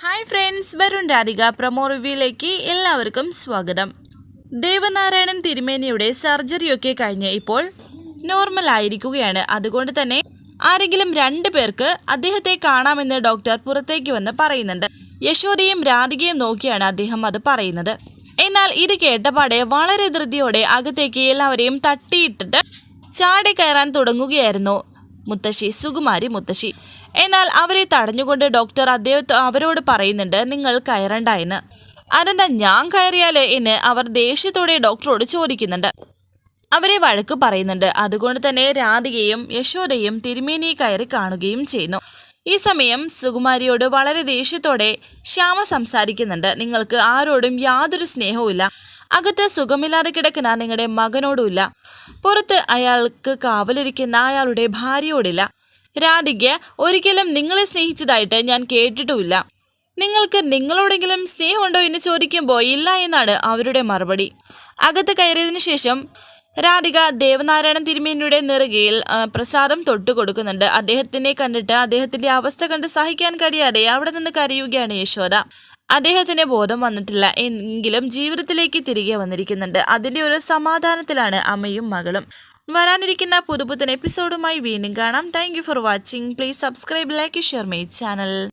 Hi friends Varun Radhika promo റിവ്യൂയിലേക്ക് എല്ലാവർക്കും സ്വാഗതം. ദേവനാരായണൻ തിരുമേനിയുടെ സർജറിയൊക്കെ കഴിഞ്ഞ് ഇപ്പോൾ നോർമൽ ആയിരിക്കുകയാണ്. അതുകൊണ്ട് തന്നെ ആരെങ്കിലും രണ്ടു പേർക്ക് അദ്ദേഹത്തെ കാണാമെന്ന് ഡോക്ടർ പുറത്തേക്ക് വന്ന് പറയുന്നുണ്ട്. യശോദയും രാധികയും നോക്കിയാണ് അദ്ദേഹം അത് പറയുന്നത്. എന്നാൽ ഇത് കേട്ടപാടെ വളരെ ധൃതിയോടെ അകത്തേക്ക് എല്ലാവരെയും തട്ടിയിട്ടിട്ട് ചാടി കയറാൻ തുടങ്ങുകയായിരുന്നു. മുത്തശ്ശി സുകുമാരി മുത്തശ്ശി. എന്നാൽ അവരെ തടഞ്ഞുകൊണ്ട് ഡോക്ടർ അദ്ദേഹത്തെ അവരോട് പറയുന്നുണ്ട് നിങ്ങൾ കയറണ്ട എന്ന്. അനന്ത ഞാൻ കയറിയാലേ എന്ന് അവർ ദേഷ്യത്തോടെ ഡോക്ടറോട് ചോദിക്കുന്നുണ്ട്. അവരെ വഴക്ക് പറയുന്നുണ്ട്. അതുകൊണ്ട് തന്നെ രാധികയും യശോദയും തിരുമേനിയെ കയറി കാണുകയും ചെയ്യുന്നു. ഈ സമയം സുകുമാരിയോട് വളരെ ദേഷ്യത്തോടെ ശ്യാമ സംസാരിക്കുന്നുണ്ട്. നിങ്ങൾക്ക് ആരോടും യാതൊരു സ്നേഹവുമില്ല. അകത്ത് സുഖമില്ലാതെ കിടക്കുന്ന നിങ്ങളുടെ മകനോടുമില്ല. പുറത്ത് അയാൾക്ക് കാവലിരിക്കുന്ന അയാളുടെ ഭാര്യയോടില്ല. രാധിക ഒരിക്കലും നിങ്ങളെ സ്നേഹിച്ചതായിട്ട് ഞാൻ കേട്ടിട്ടുമില്ല. നിങ്ങൾക്ക് നിങ്ങളോടെങ്കിലും സ്നേഹമുണ്ടോ എന്ന് ചോദിക്കുമ്പോൾ ഇല്ല എന്നാണ് അവരുടെ മറുപടി. അകത്ത് കയറിയതിനു ശേഷം രാധിക ദേവനാരായണ തിരുമേനിയുടെ നിറകയിൽ പ്രസാദം തൊട്ട് കൊടുക്കുന്നുണ്ട് അദ്ദേഹത്തിനെ കണ്ടിട്ട് അദ്ദേഹത്തിന്റെ അവസ്ഥ കണ്ട് സഹിക്കാൻ കഴിയാതെ അവിടെ നിന്ന് കരയുകയാണ് യശോദ. അദ്ദേഹത്തിന് ബോധം വന്നിട്ടില്ല. എങ്കിലും ജീവിതത്തിലേക്ക് തിരികെ വന്നിരിക്കുന്നുണ്ട്. അതിന്റെ ഒരു സമാധാനത്തിലാണ് അമ്മയും മകളും. വരാനിരിക്കുന്ന പുതുപുത്തൻ എപ്പിസോഡുമായി വീണ്ടും കാണാം. Thank for watching please subscribe like share my channel